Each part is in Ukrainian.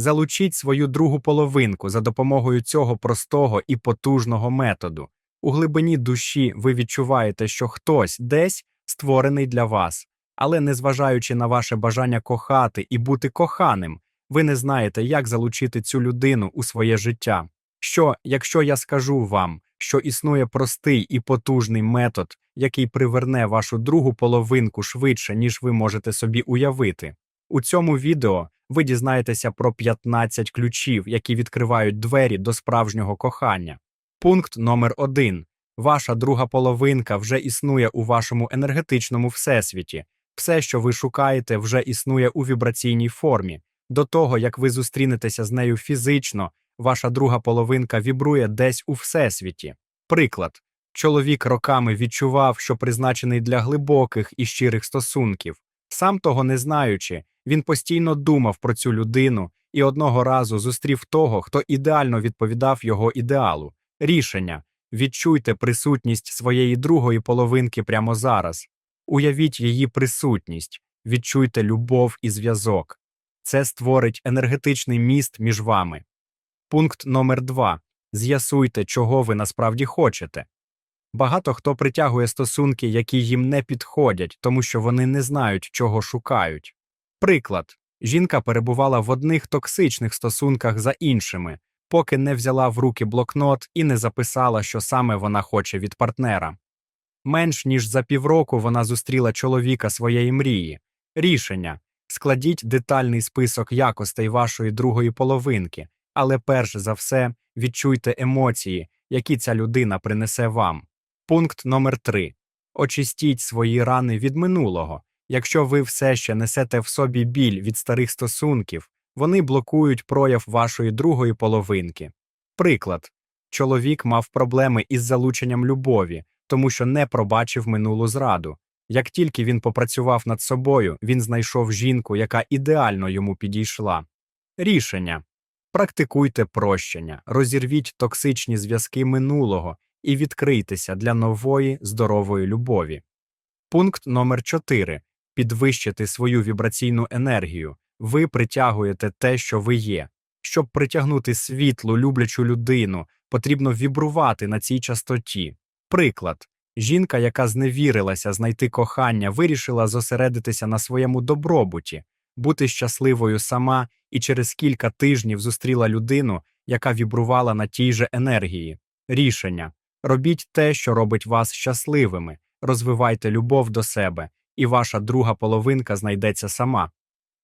Залучіть свою другу половинку за допомогою цього простого і потужного методу. У глибині душі ви відчуваєте, що хтось десь створений для вас, але незважаючи на ваше бажання кохати і бути коханим, ви не знаєте, як залучити цю людину у своє життя. Що, якщо я скажу вам, що існує простий і потужний метод, який приверне вашу другу половинку швидше, ніж ви можете собі уявити? У цьому відео ви дізнаєтеся про 15 ключів, які відкривають двері до справжнього кохання. Пункт номер 1. Ваша друга половинка вже існує у вашому енергетичному всесвіті. Все, що ви шукаєте, вже існує у вібраційній формі. До того, як ви зустрінетеся з нею фізично, ваша друга половинка вібрує десь у всесвіті. Приклад. Чоловік роками відчував, що призначений для глибоких і щирих стосунків. Сам того не знаючи, він постійно думав про цю людину і одного разу зустрів того, хто ідеально відповідав його ідеалу. Рішення відчуйте присутність своєї другої половинки прямо зараз. Уявіть її присутність, відчуйте любов і зв'язок. Це створить енергетичний міст між вами. Пункт номер 2. З'ясуйте, чого ви насправді хочете. Багато хто притягує стосунки, які їм не підходять, тому що вони не знають, чого шукають. Приклад жінка перебувала в одних токсичних стосунках за іншими, поки не взяла в руки блокнот і не записала, що саме вона хоче від партнера. Менш ніж за півроку вона зустріла чоловіка своєї мрії. Рішення складіть детальний список якостей вашої другої половинки, але перш за все відчуйте емоції, які ця людина принесе вам. Пункт номер 3. Очистіть свої рани від минулого. Якщо ви все ще несете в собі біль від старих стосунків, вони блокують прояв вашої другої половинки. Приклад чоловік мав проблеми із залученням любові, тому що не пробачив минулу зраду. Як тільки він попрацював над собою, він знайшов жінку, яка ідеально йому підійшла. Рішення практикуйте прощення, розірвіть токсичні зв'язки минулого і відкрийтеся для нової здорової любові. Пункт номер 4. Підвищити свою вібраційну енергію. Ви притягуєте те, що ви є. Щоб притягнути світлу, люблячу людину, потрібно вібрувати на цій частоті. Приклад жінка, яка зневірилася знайти кохання, вирішила зосередитися на своєму добробуті, бути щасливою сама і через кілька тижнів зустріла людину, яка вібрувала на тій же енергії. Рішення робіть те, що робить вас щасливими, розвивайте любов до себе, і ваша друга половинка знайдеться сама.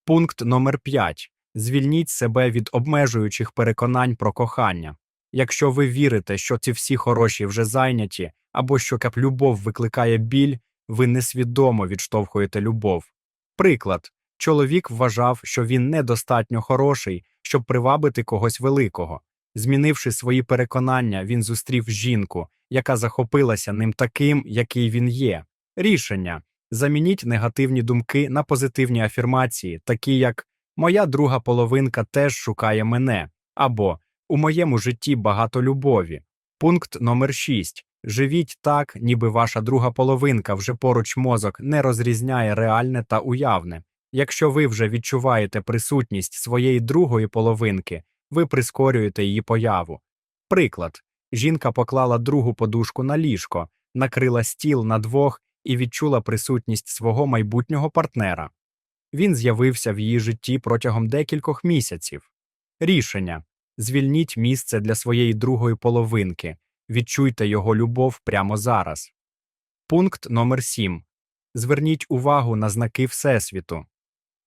Пункт номер 5. Звільніть себе від обмежуючих переконань про кохання. Якщо ви вірите, що ці всі хороші вже зайняті, або що любов викликає біль, ви несвідомо відштовхуєте любов. Приклад чоловік вважав, що він недостатньо хороший, щоб привабити когось великого. Змінивши свої переконання, він зустрів жінку, яка захопилася ним таким, який він є. Рішення замініть негативні думки на позитивні афірмації, такі як Моя друга половинка теж шукає мене або У моєму житті багато любові. Пункт номер 6. Живіть так, ніби ваша друга половинка вже поруч мозок не розрізняє реальне та уявне. Якщо ви вже відчуваєте присутність своєї другої половинки, ви прискорюєте її появу. Приклад жінка поклала другу подушку на ліжко, накрила стіл на двох і відчула присутність свого майбутнього партнера. Він з'явився в її житті протягом декількох місяців. Рішення звільніть місце для своєї другої половинки, відчуйте його любов прямо зараз. Пункт номер 7. Зверніть увагу на знаки Всесвіту.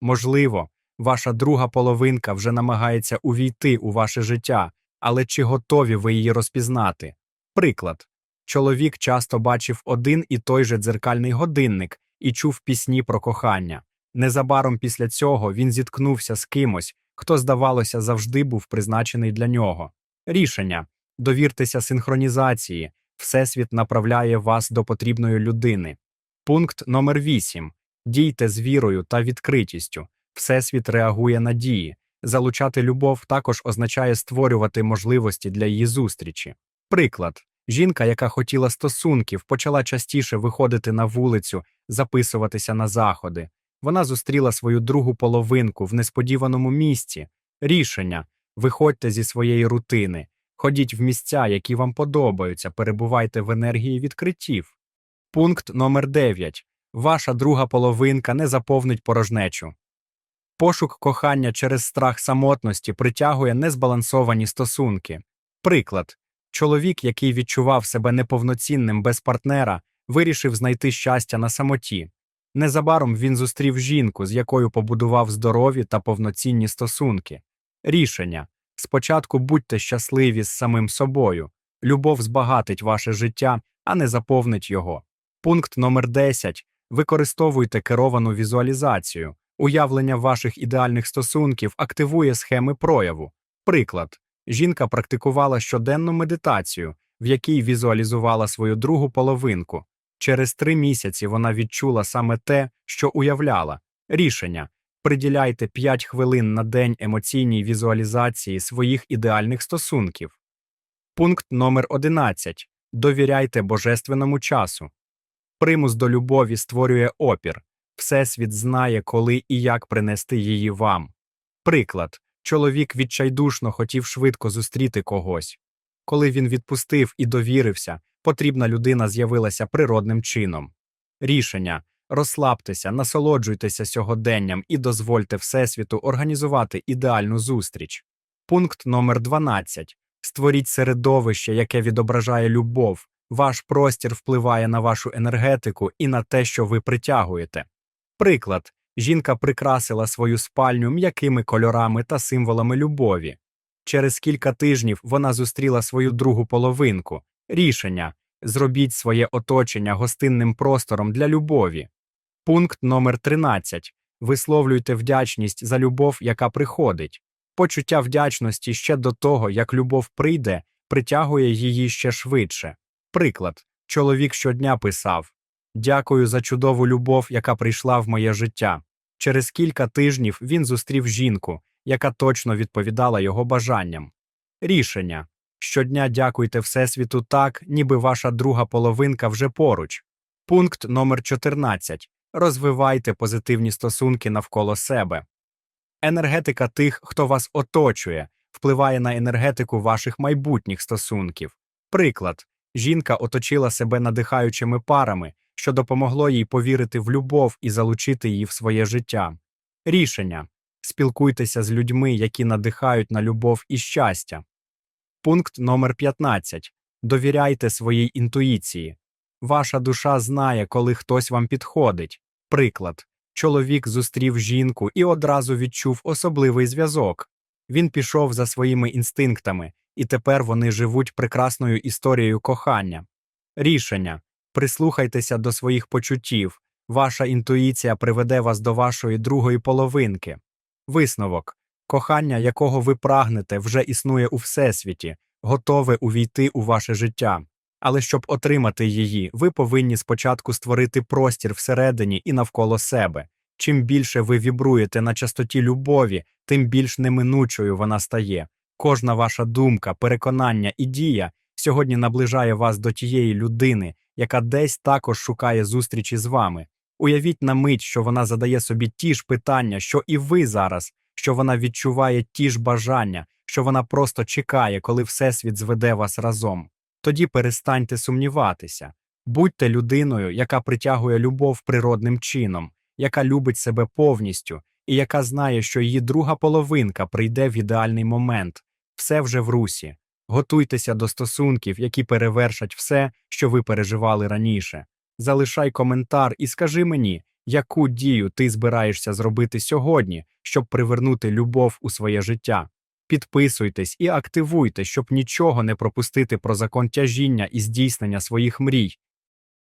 Можливо, ваша друга половинка вже намагається увійти у ваше життя, але чи готові ви її розпізнати? Приклад чоловік часто бачив один і той же дзеркальний годинник і чув пісні про кохання. Незабаром після цього він зіткнувся з кимось, хто, здавалося, завжди був призначений для нього. Рішення довіртеся синхронізації, Всесвіт направляє вас до потрібної людини. Пункт номер 8. Дійте з вірою та відкритістю. Всесвіт реагує на дії. Залучати любов також означає створювати можливості для її зустрічі. Приклад жінка, яка хотіла стосунків, почала частіше виходити на вулицю, записуватися на заходи. Вона зустріла свою другу половинку в несподіваному місці. Рішення виходьте зі своєї рутини, ходіть в місця, які вам подобаються, перебувайте в енергії відкриттів. Пункт номер 9. Ваша друга половинка не заповнить порожнечу. Пошук кохання через страх самотності притягує незбалансовані стосунки. Приклад чоловік, який відчував себе неповноцінним без партнера, вирішив знайти щастя на самоті. Незабаром він зустрів жінку, з якою побудував здорові та повноцінні стосунки. Рішення спочатку будьте щасливі з самим собою. Любов збагатить ваше життя, а не заповнить його. Пункт номер 10. Використовуйте керовану візуалізацію. Уявлення ваших ідеальних стосунків активує схеми прояву. Приклад жінка практикувала щоденну медитацію, в якій візуалізувала свою другу половинку. Через три місяці вона відчула саме те, що уявляла. Рішення приділяйте 5 хвилин на день емоційній візуалізації своїх ідеальних стосунків. Пункт номер 11. Довіряйте божественному часу. Примус до любові створює опір. Всесвіт знає, коли і як принести її вам. Приклад чоловік відчайдушно хотів швидко зустріти когось. Коли він відпустив і довірився, потрібна людина з'явилася природним чином. Рішення розслабтеся, насолоджуйтеся сьогоденням і дозвольте Всесвіту організувати ідеальну зустріч. Пункт номер 12. Створіть середовище, яке відображає любов. Ваш простір впливає на вашу енергетику і на те, що ви притягуєте. Приклад жінка прикрасила свою спальню м'якими кольорами та символами любові. Через кілька тижнів вона зустріла свою другу половинку. Рішення зробіть своє оточення гостинним простором для любові. Пункт номер 13. Висловлюйте вдячність за любов, яка приходить. Почуття вдячності ще до того, як любов прийде, притягує її ще швидше. Приклад чоловік щодня писав Дякую за чудову любов, яка прийшла в моє життя. Через кілька тижнів він зустрів жінку, яка точно відповідала його бажанням. Рішення щодня дякуйте Всесвіту так, ніби ваша друга половинка вже поруч. Пункт номер 14. Розвивайте позитивні стосунки навколо себе. Енергетика тих, хто вас оточує, впливає на енергетику ваших майбутніх стосунків. Приклад жінка оточила себе надихаючими парами, що допомогло їй повірити в любов і залучити її в своє життя. Рішення спілкуйтеся з людьми, які надихають на любов і щастя. Пункт номер 15. Довіряйте своїй інтуїції. Ваша душа знає, коли хтось вам підходить. Приклад чоловік зустрів жінку і одразу відчув особливий зв'язок. Він пішов за своїми інстинктами, і тепер вони живуть прекрасною історією кохання. Рішення прислухайтеся до своїх почуттів, ваша інтуїція приведе вас до вашої другої половинки. Висновок кохання, якого ви прагнете, вже існує у всесвіті, готове увійти у ваше життя. Але щоб отримати її, ви повинні спочатку створити простір всередині і навколо себе. Чим більше ви вібруєте на частоті любові, тим більш неминучою вона стає. Кожна ваша думка, переконання і дія сьогодні наближає вас до тієї людини, яка десь також шукає зустрічі з вами. Уявіть на мить, що вона задає собі ті ж питання, що і ви зараз, що вона відчуває ті ж бажання, що вона просто чекає, коли Всесвіт зведе вас разом. Тоді перестаньте сумніватися, будьте людиною, яка притягує любов природним чином, яка любить себе повністю і яка знає, що її друга половинка прийде в ідеальний момент. Все вже в русі. Готуйтеся до стосунків, які перевершать все, що ви переживали раніше. Залишай коментар і скажи мені, яку дію ти збираєшся зробити сьогодні, щоб привернути любов у своє життя. Підписуйтесь і активуйте, щоб нічого не пропустити про закон тяжіння і здійснення своїх мрій.